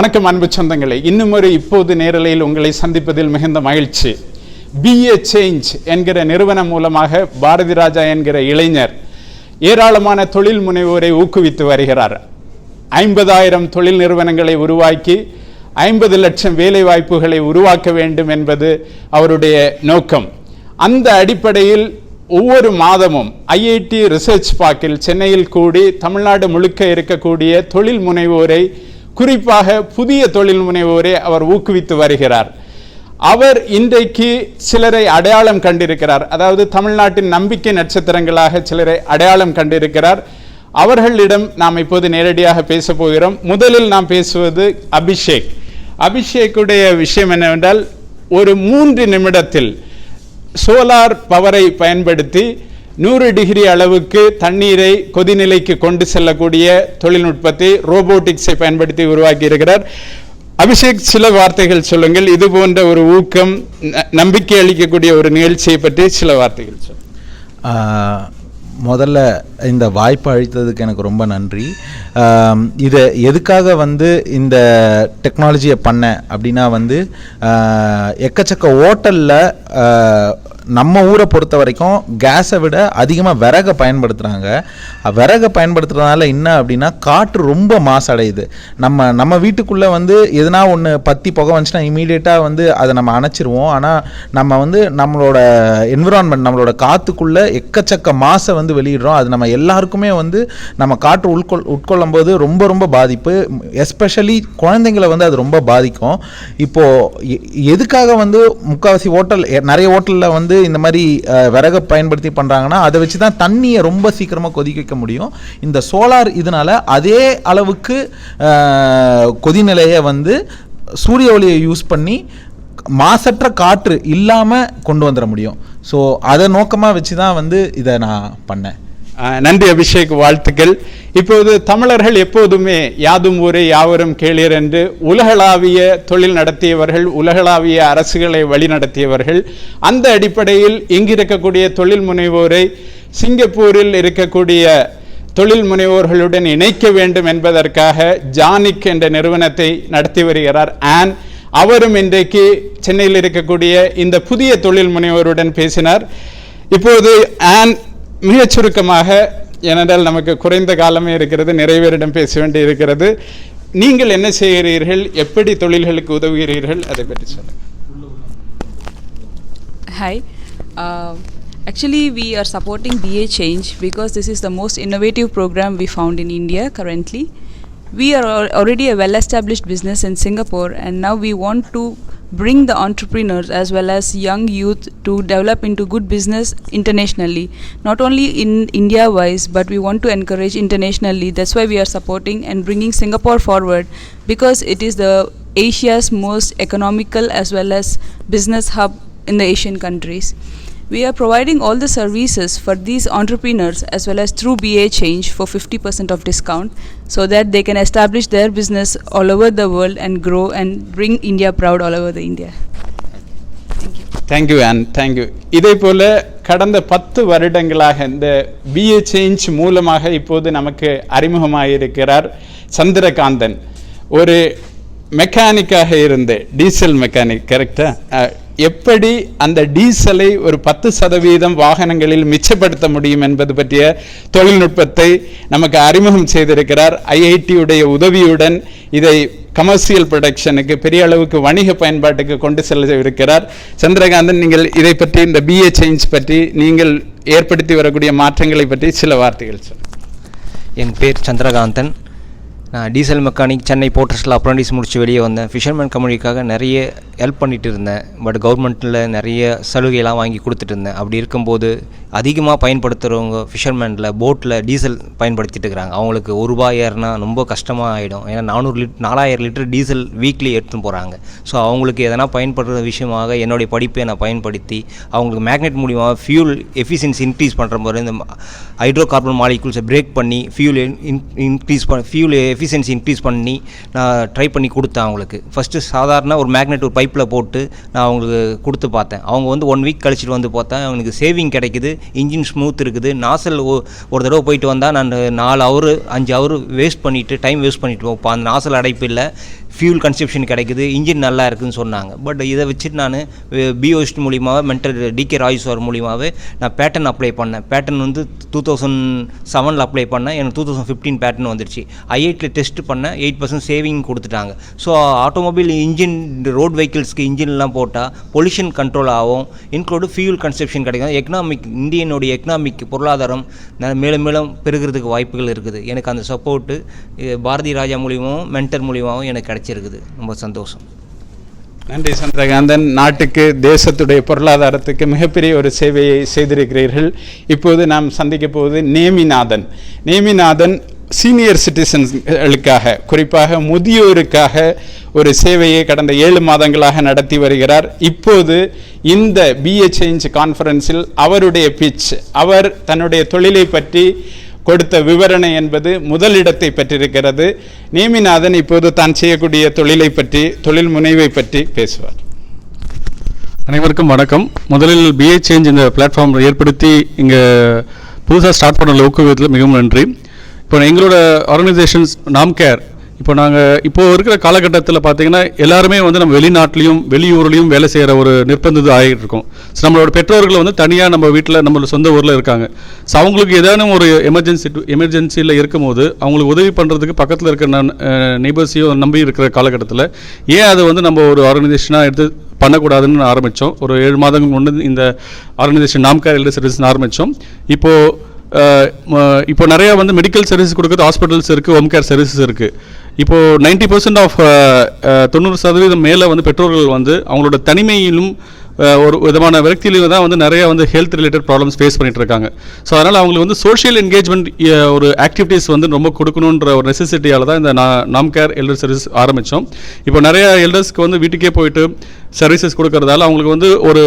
வணக்கம் அன்பு சொந்தங்களே. இன்னும் ஒரு இப்போது நேரலையில் உங்களை சந்திப்பதில் மிகுந்த மகிழ்ச்சி. பிஏ சேஞ்ச் என்கிற நிறுவனம் மூலமாக பாரதி ராஜா என்கிற இளைஞர் ஏராளமான தொழில் முனைவோரை ஊக்குவித்து வருகிறார். ஐம்பதாயிரம் தொழில் நிறுவனங்களை உருவாக்கி ஐம்பது லட்சம் வேலை வாய்ப்புகளை உருவாக்க வேண்டும் என்பது அவருடைய நோக்கம். அந்த அடிப்படையில் ஒவ்வொரு மாதமும் ஐஐடி ரிசர்ச் பார்க்கில் சென்னையில் கூடி தமிழ்நாடு முழுக்க இருக்கக்கூடிய தொழில் முனைவோரை குறிப்பாக புதிய தொழில் முனைவோரை அவர் ஊக்குவித்து வருகிறார். அவர் இன்றைக்கு சிலரை அடையாளம் கண்டிருக்கிறார். அதாவது தமிழ்நாட்டின் நம்பிக்கை நட்சத்திரங்களாக சிலரை அடையாளம் கண்டிருக்கிறார். அவர்களிடம் நாம் இப்போது நேரடியாக பேச போகிறோம். முதலில் நாம் பேசுவது அபிஷேக். அபிஷேக்குடைய விஷயம் என்னவென்றால் ஒரு மூன்று நிமிடத்தில் சோலார் பவரை பயன்படுத்தி நூறு டிகிரி அளவுக்கு தண்ணீரை கொதிநிலைக்கு கொண்டு செல்லக்கூடிய தொழில்நுட்பத்தை ரோபோட்டிக்ஸை பயன்படுத்தி உருவாக்கி இருக்கிறார் அபிஷேக் சில வார்த்தைகள் சொல்லுங்கள். இது போன்ற ஒரு ஊக்கம் நம்பிக்கை அளிக்கக்கூடிய ஒரு நிகழ்ச்சியை பற்றி சில வார்த்தைகள் சொல்லுங்கள் முதல்ல இந்த வாய்ப்பு அளித்ததுக்கு எனக்கு ரொம்ப நன்றி. இதை எதுக்காக வந்து இந்த டெக்னாலஜியை பண்ணேன் அப்படின்னா வந்து எக்கச்சக்க ஓட்டலில் நம்ம ஊரை பொறுத்த வரைக்கும் கேஸை விட அதிகமாக விறகை பயன்படுத்துகிறாங்க விறகை பயன்படுத்துறதுனால என்ன அப்படின்னா காற்று ரொம்ப மாசடையுது. நம்ம நம்ம வீட்டுக்குள்ளே வந்து எதனா ஒன்று பத்தி புகை வந்துச்சுன்னா இமீடியட்டாக வந்து அதை நம்ம அணைச்சிருவோம். ஆனால் நம்ம வந்து நம்மளோட என்விரான்மெண்ட் நம்மளோட காற்றுக்குள்ளே எக்கச்சக்க மாசை வந்து வெளியிடுறோம். அது நம்ம எல்லாருக்குமே வந்து நம்ம காற்று உட்கொள் உட்கொள்ளும் போது ரொம்ப ரொம்ப பாதிப்பு. எஸ்பெஷலி குழந்தைங்களை வந்து அது ரொம்ப பாதிக்கும். இப்போது எதுக்காக வந்து முக்கால்வாசி ஹோட்டல் நிறைய ஹோட்டலில் வந்து இந்த மாதிரி விறகை பயன்படுத்தி பண்ணுறாங்கன்னா அதை வச்சு தான் தண்ணியை ரொம்ப சீக்கிரமாக கொதிக்க வைக்க முடியும். இந்த சோலார் இதனால் அதே அளவுக்கு கொதிநிலையை வந்து சூரிய ஒளியை யூஸ் பண்ணி மாசற்ற காற்று இல்லாமல் கொண்டு வந்துட முடியும். ஸோ அதை நோக்கமாக வச்சு தான் வந்து இதை நான் பண்ணேன். நன்றி அபிஷேக் வாழ்த்துக்கள். இப்போது தமிழர்கள் எப்போதுமே யாதும் ஊரே யாவரும் கேளீர் என்று உலகளாவிய தொழில் நடத்தியவர்கள் உலகளாவிய அரசுகளை வழிநடத்தியவர்கள் அந்த அடிப்படையில் இங்கிருக்கக்கூடிய தொழில் முனைவோரை சிங்கப்பூரில் இருக்கக்கூடிய தொழில் முனைவோர்களுடன் இணைக்க வேண்டும் என்பதற்காக ஜானிக் என்ற நிறுவனத்தை நடத்தி வருகிறார் ஆன். அவரும் இன்றைக்கு சென்னையில் இருக்கக்கூடிய இந்த புதிய தொழில் முனைவோருடன் பேசினார். இப்போது ஆன் மிகச் சுருக்கமாக ஏனென்றால் நமக்கு குறைந்த காலமே இருக்கிறது நிறைவேறிடம் பேச வேண்டி இருக்கிறது நீங்கள் என்ன செய்கிறீர்கள் எப்படி தொழில்களுக்கு உதவுகிறீர்கள் அதை பற்றி சொல்லுங்கள் hi actually we are supporting PA change because this is the most innovative program we found in India currently. We are already a well established business in Singapore, and now we want to bring the entrepreneurs as well as young youth to develop into good business internationally not only in india wise but we want to encourage internationally that's why we are supporting and bringing singapore forward because it is the asia's most economical as well as business hub in the Asian countries. We are providing all the services for these entrepreneurs as well as through BA Change for 50% of discount so that they can establish their business all over the world and grow and bring India proud all over the India. Thank you and thank you இதே போல் கடந்த பத்து வருடங்களாக இந்த BA change மூலமாக இப்போது நமக்கு அறிமுகமாயிருக்கிறார் சந்திரகாந்தன் ஒரு மெக்கானிக்காக இருந்து டீசல் மெக்கானிக் கரெக்டாக எப்படி அந்த டீசலை ஒரு பத்து சதவீதம் வாகனங்களில் மிச்சப்படுத்த முடியும் என்பது பற்றிய தொழில்நுட்பத்தை நமக்கு அறிமுகம் செய்திருக்கிறார். ஐஐடியுடைய உதவியுடன் இதை கமர்ஷியல் ப்ரொடக்ஷனுக்கு பெரிய அளவுக்கு வணிக பயன்பாட்டுக்கு கொண்டு செல்ல இருக்கிறார். சந்திரகாந்தன் நீங்கள் இதை பற்றி இந்த பிஏ சேஞ்ச் பற்றி நீங்கள் ஏற்படுத்தி வரக்கூடிய மாற்றங்களை பற்றி சில வார்த்தைகள் சொல் என் பேர் சந்திரகாந்தன். நான் டீசல் மெக்கானிக் சென்னை போர்ட்ரஸில் அப்ரண்டிஸ் முடித்து வெளியே வந்தேன். ஃபிஷர்மேன் கம்யூனிக்காக நிறைய ஹெல்ப் பண்ணிட்டு இருந்தேன். பட் கவர்மெண்ட்டில் நிறைய சலுகையெல்லாம் வாங்கி கொடுத்துட்டு இருந்தேன். அப்படி இருக்கும்போது அதிகமாக பயன்படுத்துகிறவங்க ஃபிஷர்மேனில் போட்டில் டீசல் பயன்படுத்திட்டு இருக்கிறாங்க. அவங்களுக்கு ஒரு ரூபாய் ஏறினா ரொம்ப கஷ்டமாக ஆகிடும் ஏன்னா நானூறு லிட் நாலாயிரம் லிட்டர் டீசல் வீக்லி எடுத்துன்னு போகிறாங்க ஸோ அவங்களுக்கு எதனா பயன்படுற விஷயமாக என்னுடைய படிப்பை நான் பயன்படுத்தி அவங்களுக்கு மேக்னெட் மூலியமாக ஃபியூல் எஃபிஷியன்சி இன்க்ரீஸ் பண்ணுற மாதிரி இந்த ஹைட்ரோ கார்பன் மாலிகூல்ஸை பிரேக் பண்ணி ஃபியூல் இன்க்ரீஸ் பண்ண ஃபியூல் எஃபிஷியன்சி இன்க்ரீஸ் பண்ணி நான் ட்ரை பண்ணி கொடுத்தேன் அவங்களுக்கு. ஃபஸ்ட்டு சாதாரண ஒரு மேக்னெட் ஒரு பைப்பில் போட்டு நான் அவங்களுக்கு கொடுத்து பார்த்தேன். அவங்க வந்து ஒன் வீக் கழிச்சிட்டு வந்து பார்த்தேன். அவனுக்கு சேவிங் கிடைக்குது. இன்ஜின் ஸ்மூத் இருக்குது. நாசல் ஒரு தடவை போயிட்டு வந்தால் நான் நாலு ஹவர் அஞ்சு ஹவர் வேஸ்ட் பண்ணிவிட்டு டைம் வேஸ்ட் பண்ணிவிட்டு இப்போ அந்த நாசல் அடைப்பு இல்லை. ஃபியூல் கன்செப்ஷன் கிடைக்குது இன்ஜின் நல்லா இருக்குதுன்னு சொன்னாங்க. பட் இதை வச்சுட்டு நான் பிஓஸ்ட் மூலியமாகவே மென்டல் டிகே ராய் சார் மூலியமாகவே நான் பேட்டர்ன் அப்ளை பண்ணேன். பேட்டர்ன் வந்து டூ தௌசண்ட் செவனில் அப்ளை பண்ணேன். எனக்கு டூ தௌசண்ட் ஃபிஃப்டீன் பேட்டர்ன் வந்துருச்சு. ஐஐடியில் டெஸ்ட் பண்ணேன். எயிட் பர்சன்ட் சேவிங் கொடுத்துட்டாங்க. ஸோ ஆட்டோமொபைல் இன்ஜின் ரோட் வெஹிக்கிள்ஸ்க்கு இன்ஜின்லாம் போட்டால் பொல்யூஷன் கண்ட்ரோல் ஆகும். இன்க்ளூடு ஃபியூல் கன்செப்ஷன் கிடைக்கும். எக்கனாமிக் இந்தியனுடைய எக்கனாமிக் பொருளாதாரம் மேலும் மேலும் பெருகிறதுக்கு வாய்ப்புகள் இருக்குது. எனக்கு அந்த சப்போர்ட்டு பாரதி ராஜா மூலியமாகவும் மென்டர் மூலியமாகவும் எனக்கு கிடைக்கும் கிடைச்சிருக்குது ரொம்ப சந்தோஷம். நன்றி சந்திரகாந்தன். நாட்டுக்கு தேசத்துடைய பொருளாதாரத்துக்கு மிகப்பெரிய ஒரு சேவையை செய்திருக்கிறீர்கள். இப்போது நாம் சந்திக்க போவது நேமிநாதன். நேமிநாதன் சீனியர் சிட்டிசன்களுக்காக குறிப்பாக முதியோருக்காக ஒரு சேவையை கடந்த ஏழு மாதங்களாக நடத்தி வருகிறார். இப்போது இந்த பிஏ சேஞ்ச் கான்ஃபரன்ஸில் அவருடைய பிச் அவர் தன்னுடைய தொழிலை பற்றி கொடுத்த விவரணை என்பது முதலிடத்தை பெற்றிருக்கிறது. நேமிநாதன் இப்போது தான் செய்யக்கூடிய தொழிலை பற்றி தொழில் முனைவை பற்றி பேசுவார். அனைவருக்கும் வணக்கம். முதலில் பிஏ சேஞ்ச் இந்த பிளாட்ஃபார்ம் ஏற்படுத்தி இங்கே புதுசாக ஸ்டார்ட் பண்ண ஊக்குவித்ததில் மிகவும் நன்றி. இப்போ எங்களோட ஆர்கனைசேஷன்ஸ் நாம் கேர் இப்போ நாங்கள் இப்போது இருக்கிற காலகட்டத்தில் பார்த்தீங்கன்னா எல்லாருமே வந்து நம்ம வெளிநாட்டிலையும் வெளியூர்லேயும் வேலை செய்கிற ஒரு நிர்பந்தது ஆகிட்டு இருக்கோம். ஸோ நம்மளோட பெற்றோர்கள் வந்து தனியாக நம்ம வீட்டில் நம்மளோட சொந்த ஊரில் இருக்காங்க. ஸோ அவங்களுக்கு ஏதேனும் ஒரு எமர்ஜென்சி எமர்ஜென்சியில் இருக்கும்போது அவங்களுக்கு உதவி பண்ணுறதுக்கு பக்கத்தில் இருக்கிற நெய்பர்ஸையும் நம்பி இருக்கிற காலகட்டத்தில் ஏன் அதை வந்து நம்ம ஒரு ஆர்கனைசேஷனாக எடுத்து பண்ணக்கூடாதுன்னு ஆரம்பித்தோம் ஒரு ஏழு மாதங்கள் முன்னே இந்த ஆர்கனைசேஷன் நாம்கார் எல்டர் சர்வீஸ் ஆரம்பித்தோம் இப்போது இப்போ நிறையா வந்து மெடிக்கல் சர்வீஸ் கொடுக்குறது ஹாஸ்பிட்டல்ஸ் இருக்குது ஹோம் கேர் சர்வீசஸ் இருக்குது இப்போது நைன்டி பர்சன்ட் ஆஃப் தொண்ணூறு சதவீதம் மேலே வந்து பெற்றோர்கள் வந்து அவங்களோட தனிமையிலும் ஒரு விதமான விரக்தியிலும் தான் வந்து நிறைய வந்து ஹெல்த் ரிலேட்டட் ப்ராப்ளம்ஸ் ஃபேஸ் பண்ணிட்டு இருக்காங்க. ஸோ அதனால் அவங்களுக்கு வந்து சோஷியல் என்கேஜ்மெண்ட் ஒரு ஆக்டிவிட்டீஸ் வந்து ரொம்ப கொடுக்கணுன்ற ஒரு நெசசிட்டியால் தான் இந்த நாம் கேர் எல்டர் சர்வீஸ் ஆரம்பித்தோம் இப்போ நிறைய எல்டர்ஸ்க்கு வந்து வீட்டுக்கே போயிட்டு சர்வீசஸ் கொடுக்கறதால அவங்களுக்கு வந்து ஒரு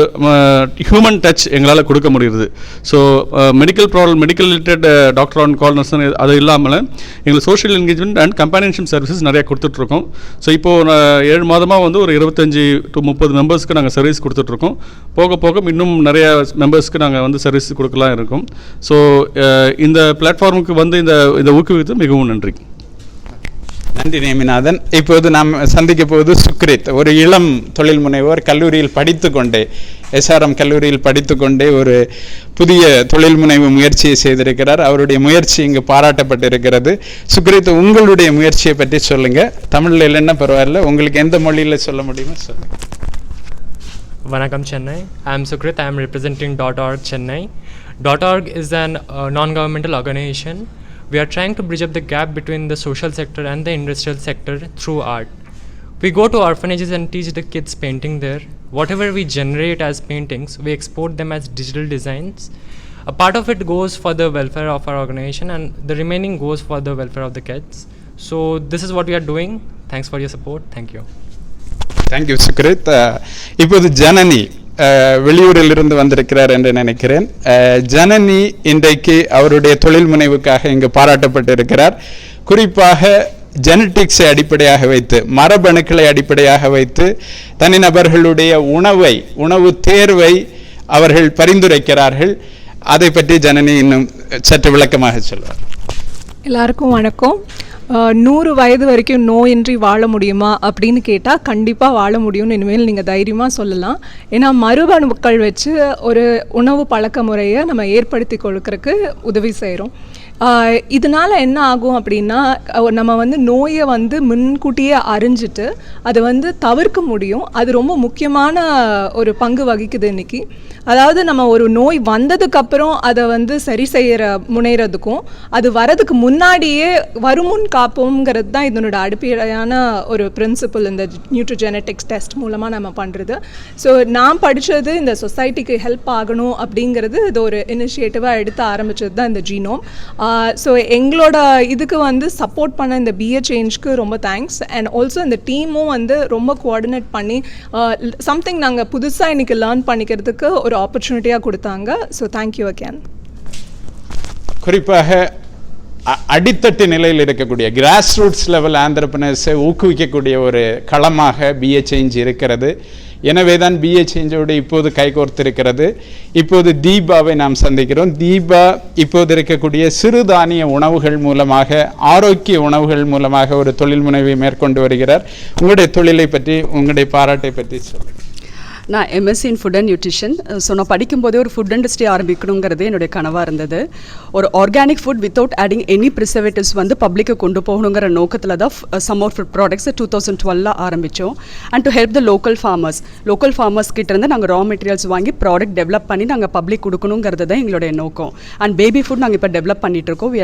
ஹியூமன் டச் எங்களால் கொடுக்க முடியுது. So medical problem medical related doctor on call nurse அது இல்லாமல் எங்களுக்கு social engagement and companionship services நிறையா கொடுத்துட்ருக்கோம். ஸோ இப்போது நான் ஏழு மாதமாக வந்து ஒரு இருபத்தஞ்சி டு முப்பது மெம்பர்ஸ்க்கு நாங்கள் சர்வீஸ் கொடுத்துட்ருக்கோம். போக போக இன்னும் நிறைய மெம்பர்ஸ்க்கு நாங்கள் வந்து சர்வீஸ் கொடுக்கலாம் இருக்கோம். ஸோ இந்த பிளாட்ஃபார்முக்கு வந்து இந்த இந்த ஊக்குவித்து மிகவும் நன்றி. நன்றி நேமிநாதன். இப்போது நாம் சந்திக்க போவது சுக்ரித் ஒரு இளம் தொழில் முனைவோர் கல்லூரியில் படித்துக்கொண்டே எஸ்ஆர்எம் கல்லூரியில் படித்துக்கொண்டே ஒரு புதிய தொழில் முனைவு முயற்சியை செய்திருக்கிறார். அவருடைய முயற்சி இங்கு பாராட்டப்பட்டிருக்கிறது. சுக்ரித் உங்களுடைய முயற்சியை பற்றி சொல்லுங்க. தமிழில் இல்லைன்னா பரவாயில்ல? உங்களுக்கு எந்த மொழியில் சொல்ல முடியுமோ சொல்லுங்க. சென்னை. ஐ ஆம் Sukrit. I am am dot org Chennai. Dot org is an non governmental organization We are trying to bridge up the gap between the social sector and the industrial sector through art. We go to orphanages and teach the kids painting there. Whatever we generate as paintings, we export them as digital designs. A part of it goes for the welfare of our organization, and the remaining goes for the welfare of the kids. So this is what we are doing. Thanks for your support. Thank you. Thank you Sukrit ah, இப்போது ஜனனி வெளியூரிலிருந்து வந்திருக்கிறார் என்று நினைக்கிறேன். ஜனனி இன்றைக்கு அவருடைய தொழில் முனைவுக்காக இங்கு பாராட்டப்பட்டிருக்கிறார். குறிப்பாக ஜெனட்டிக்ஸை அடிப்படையாக வைத்து மரபணுக்களை அடிப்படையாக வைத்து தனிநபர்களுடைய உணவை உணவு தேர்வை அவர்கள் பரிந்துரைக்கிறார்கள். அதை பற்றி ஜனனி இன்னும் சற்று விளக்கமாக சொல்வார். எல்லாருக்கும் வணக்கம். நூறு வயது வரைக்கும் நோயின்றி வாழ முடியுமா அப்படின்னு கேட்டால் கண்டிப்பாக வாழ முடியும்னு இனிமேல் நீங்கள் தைரியமாக சொல்லலாம். ஏன்னா மரபணுக்கள் வச்சு ஒரு உணவு பழக்க முறையை நம்ம ஏற்படுத்தி கொடுக்கறக்கு உதவி செய்கிறோம் இதனால என்ன ஆகும் அப்படின்னா நம்ம வந்து நோயை வந்து முன்கூட்டியே அறிஞ்சிட்டு அதை வந்து தவிர்க்க முடியும். அது ரொம்ப முக்கியமான ஒரு பங்கு வகிக்குது இன்னைக்கு. அதாவது நம்ம ஒரு நோய் வந்ததுக்கப்புறம் அதை வந்து சரி செய்கிற முனைகிறதுக்கும் அது வரதுக்கு முன்னாடியே வருமுன் காப்போங்கிறது தான் இதனோட அடிப்படையான ஒரு பிரின்சிபல் இந்த நியூட்ரோஜெனட்டிக்ஸ் டெஸ்ட் மூலமாக நம்ம பண்ணுறது ஸோ நான் படித்தது இந்த சொசைட்டிக்கு ஹெல்ப் ஆகணும் அப்படிங்கிறது இது ஒரு இனிஷியேட்டிவாக எடுத்து ஆரம்பிச்சது தான் இந்த ஜீனோம் Uh, ஸோ எங்களோட இதுக்கு வந்து சப்போர்ட் பண்ண இந்த பிஏ சேஞ்ச்க்கு ரொம்ப தேங்க்ஸ் அண்ட் ஆல்சோ இந்த டீமும் வந்து ரொம்ப கோஆர்டினேட் பண்ணி uh, சம்திங் நாங்கள் புதுசாக இன்றைக்கி லேர்ன் பண்ணிக்கிறதுக்கு ஒரு ஆப்பர்ச்சுனிட்டியாக கொடுத்தாங்க. ஸோ தேங்க்யூ அகேன் குறிப்பாக அடித்தட்டு நிலையில் இருக்கக்கூடிய கிராஸ் ரூட்ஸ் லெவல் ஆந்திரப்பினர்ஸை ஊக்குவிக்கக்கூடிய ஒரு களமாக பிஏ சேஞ்ச் இருக்கிறது. எனவே தான் பிஏ சேஞ்சோடு இப்போது கைகோர்த்திருக்கிறது இப்போது தீபாவை நாம் சந்திக்கிறோம். தீபா இப்போது இருக்கக்கூடிய சிறுதானிய உணவுகள் மூலமாக ஆரோக்கிய உணவுகள் மூலமாக ஒரு தொழில் முனைவை மேற்கொண்டு வருகிறார். உங்களுடைய தொழிலை பற்றி உங்களுடைய பாராட்டை பற்றி சொல்லுங்கள். நான் MSc in food and nutrition so நான் படிக்கும்போதே ஒரு ஃபுட் இண்டஸ்ட்ரி ஆரம்பிக்கணுங்கிறது என்னுடைய கனவாக இருந்தது. ஒரு organic food without adding any preservatives வந்து பப்ளிக்கு கொண்டு போகணுங்கிற நோக்கத்தில் தான் some of food products two thousand டுவெல்ல ஆரம்பித்தோம் and to help the local farmers local farmers கிட்டேருந்து நாங்கள் ரா மெட்டீரியல்ஸ் வாங்கி ப்ராடக்ட் டெவலப் பண்ணி நாங்கள் பப்ளிக் கொடுக்கணுங்கிறது தான் எங்களுடைய நோக்கம். அண்ட் பேபி ஃபுட் நாங்கள் இப்போ டெவலப் பண்ணிட்டு இருக்கோம். வி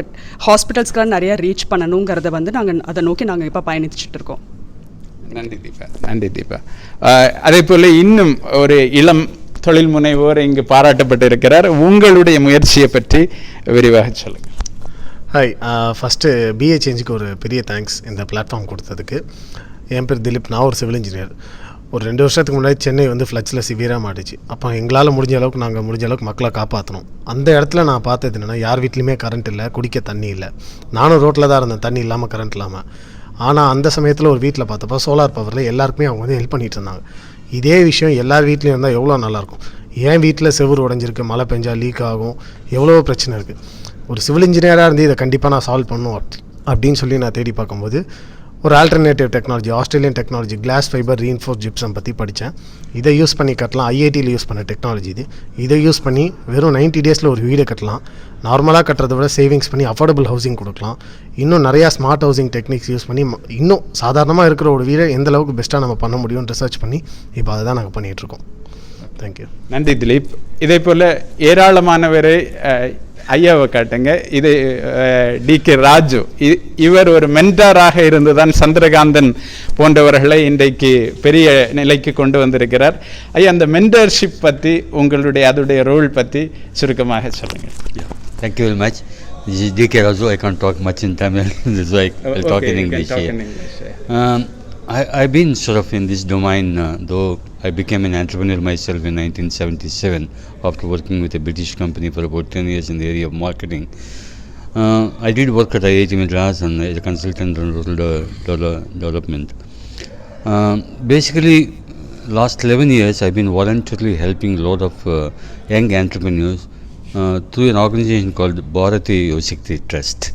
ஹாஸ்பிட்டல்ஸ்க்கெலாம் நிறைய ரீச் பண்ணணுங்கிறத வந்து நாங்கள் அதை நோக்கி நாங்கள் இப்போ பயணிச்சுட்டு இருக்கோம். நன்றி தீபா. நன்றி தீபா. அதே போல் இன்னும் ஒரு இளம் தொழில் முனைவோர் இங்கு பாராட்டப்பட்டு இருக்கிறார் உங்களுடைய முயற்சியை பற்றி விரிவாக சொல்லுங்கள் ஹாய் ஃபஸ்ட்டு பிஏ சேஞ்சுக்கு ஒரு பெரிய தேங்க்ஸ் இந்த பிளாட்ஃபார்ம் கொடுத்ததுக்கு. என் பேர் திலீப் நான் ஒரு சிவில் இன்ஜினியர் ஒரு ரெண்டு வருஷத்துக்கு முன்னாடி சென்னை வந்து ஃப்ளட்ஸில் சிவியராக மாட்டுச்சு. அப்போ எங்களால் முடிஞ்ச அளவுக்கு நாங்கள் முடிஞ்ச அளவுக்கு மக்களை காப்பாற்றணும் அந்த இடத்துல நான் பார்த்தது என்னென்னா யார் வீட்லேயுமே கரண்ட் இல்லை குடிக்க தண்ணி இல்லை. நானும் ரோட்டில் தான் இருந்தேன் தண்ணி இல்லாமல் கரண்ட் இல்லாமல் ஆனால் அந்த சமயத்தில் ஒரு வீட்டில் பார்த்தப்போ சோலார் பவரில் எல்லாருக்குமே அவங்க வந்து ஹெல்ப் பண்ணிகிட்டு இருந்தாங்க. இதே விஷயம் எல்லார் வீட்லேயும் இருந்தால் எவ்வளோ நல்லாயிருக்கும். ஏன் வீட்டில் செவுரு உடஞ்சிருக்கு மழை பெஞ்சால் லீக் ஆகும் எவ்வளோ பிரச்சனை இருக்குது ஒரு சிவில் இன்ஜினியராக இருந்து இதை கண்டிப்பாக நான் சால்வ் பண்ணும் அப்படின்னு சொல்லி நான் தேடி பார்க்கும்போது ஒரு alternative technology Australian technology glass fibre reinforce gypsum பற்றி படித்தேன் இதை யூஸ் பண்ணி கட்டலாம். ஐஐடியில் யூஸ் பண்ண டெக்னாலஜி இது. இதை யூஸ் பண்ணி வெறும் 90 டேஸில் ஒரு வீடை கட்டலாம். நார்மலாக கட்டுறத விட சேவிங்ஸ் பண்ணி அஃபோர்டபுள் ஹவுசிங் கொடுக்கலாம். இன்னும் நிறையா ஸ்மார்ட் ஹவுசிங் டெக்னிக்ஸ் யூஸ் பண்ணி இன்னும் சாதாரணமாக இருக்கிற ஒரு வீடை எந்த அளவுக்கு பெஸ்ட்டாக நம்ம பண்ண முடியும்னு ரிசர்ச் பண்ணி இப்போ அதை தான் நாங்கள் பண்ணிகிட்ருக்கோம் தேங்க்யூ நன்றி திலீப். இதே போல் ஏராளமானவரை ஐயாவை காட்டுங்க. இது டி கே ராஜு. இவர் ஒரு மென்டாராக இருந்துதான் சந்திரகாந்தன் போன்றவர்களை இன்றைக்கு பெரிய நிலைக்கு கொண்டு வந்திருக்கிறார். ஐயா அந்த மென்டர்ஷிப் பற்றி உங்களுடைய அதோடைய ரோல் பற்றி சுருக்கமாக சொல்லுங்கள் Yeah, thank you very much. This is DK Razu. I can't talk much in Tamil, that's I, I've been sort of in this domain, uh, though I became an entrepreneur myself in 1977 after working with a British company for about 10 years in the area of marketing. Uh, I did work at IIT Madras and as a consultant on rural de- development. Um, basically, last 11 years I've been voluntarily helping a lot of uh, young entrepreneurs uh, through an organization called Bharati Yosikti Trust.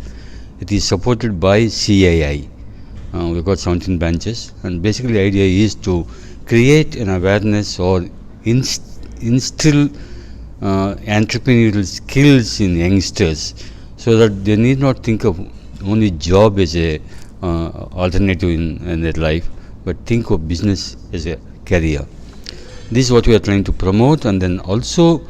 It is supported by CII. Uh, we've got 17 branches, and basically the idea is to create an awareness or inst- instill uh, entrepreneurial skills in youngsters so that they need not think of only job as a uh, alternative in, in their life, but think of business as a career. This is what we are trying to promote, and then also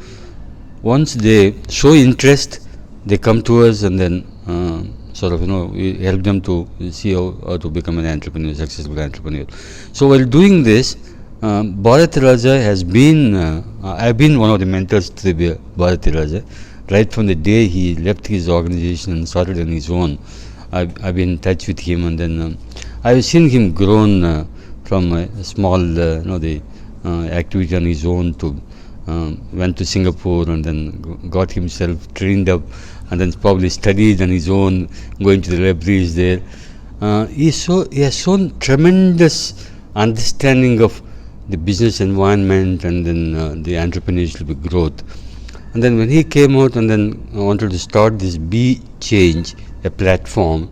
once they show interest, they come to us and then uh, sort of you know help them to see how, how to become an entrepreneur, successful entrepreneur. So while doing this, um, Bharat Raja has been uh, I've been one of the mentors to the Bharat Raja. Right from the day he left his organization and started on his own, I've, I've been in touch with him, and then um, I've seen him grown uh, from a small, uh, you know, the uh, activity on his own to um, went to Singapore and then got himself trained up and then probably studied on his own, going to the libraries there. Uh, he, so, he has shown tremendous understanding of the business environment and then uh, the entrepreneurial growth. And then when he came out and then wanted to start this B Change, a platform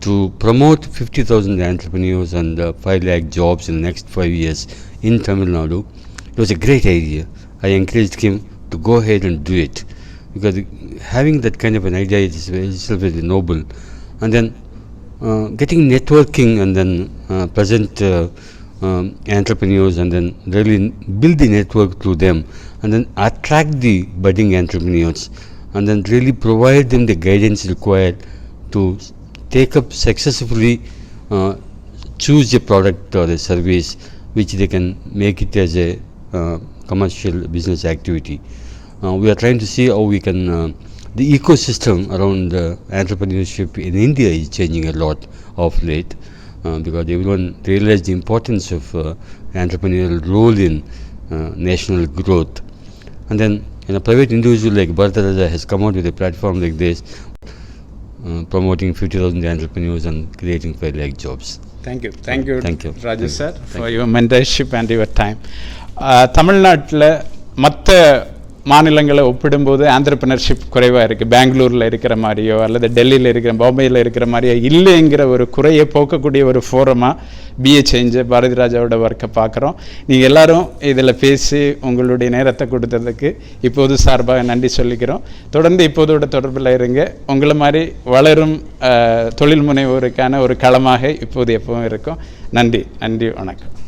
to promote 50,000 entrepreneurs and uh, 5 lakh jobs in the next 5 years in Tamil Nadu, it was a great idea. I encouraged him to go ahead and do it because having that kind of an idea is itself very noble. And then uh, getting networking and then uh, present uh, um, entrepreneurs and then really build the network through them and then attract the budding entrepreneurs and then really provide them the guidance required to take up successfully uh, choose a product or a service which they can make it as a uh, commercial business activity. Uh, we are trying to see how we can uh, the ecosystem around uh, entrepreneurship in India is changing a lot of late uh, because everyone realized the importance of uh, entrepreneurial role in national growth. And then in a private individual like Bharataraja has come out with a platform like this, promoting 50,000 entrepreneurs and creating 5 lakh jobs. Thank you. Thank you, Thank you. Rajesh sir, Thank for you. your mentorship and your time. தமிழ்நாட்டில் மற்ற மாநிலங்களை ஒப்பிடும்போது entrepreneurship குறைவாக இருக்குது பெங்களூரில் இருக்கிற மாதிரியோ அல்லது டெல்லியில் இருக்கிற பாம்பேயில் இருக்கிற மாதிரியோ இல்லைங்கிற ஒரு குறையை போக்கக்கூடிய ஒரு ஃபோரமாக பிஏ சேஞ்சு பாரதி ராஜாவோட ஒர்க்கை பார்க்குறோம். நீங்கள் எல்லோரும் இதில் பேசி உங்களுடைய நேரத்தை கொடுத்ததுக்கு இப்போது சார்பாக நன்றி சொல்லிக்கிறோம். தொடர்ந்து இப்போதோட தொடர்பில் இருங்க. உங்களை மாதிரி வளரும் தொழில் முனைவோருக்கான ஒரு களமாக இப்போது எப்பவும் இருக்கும். நன்றி நன்றி வணக்கம்.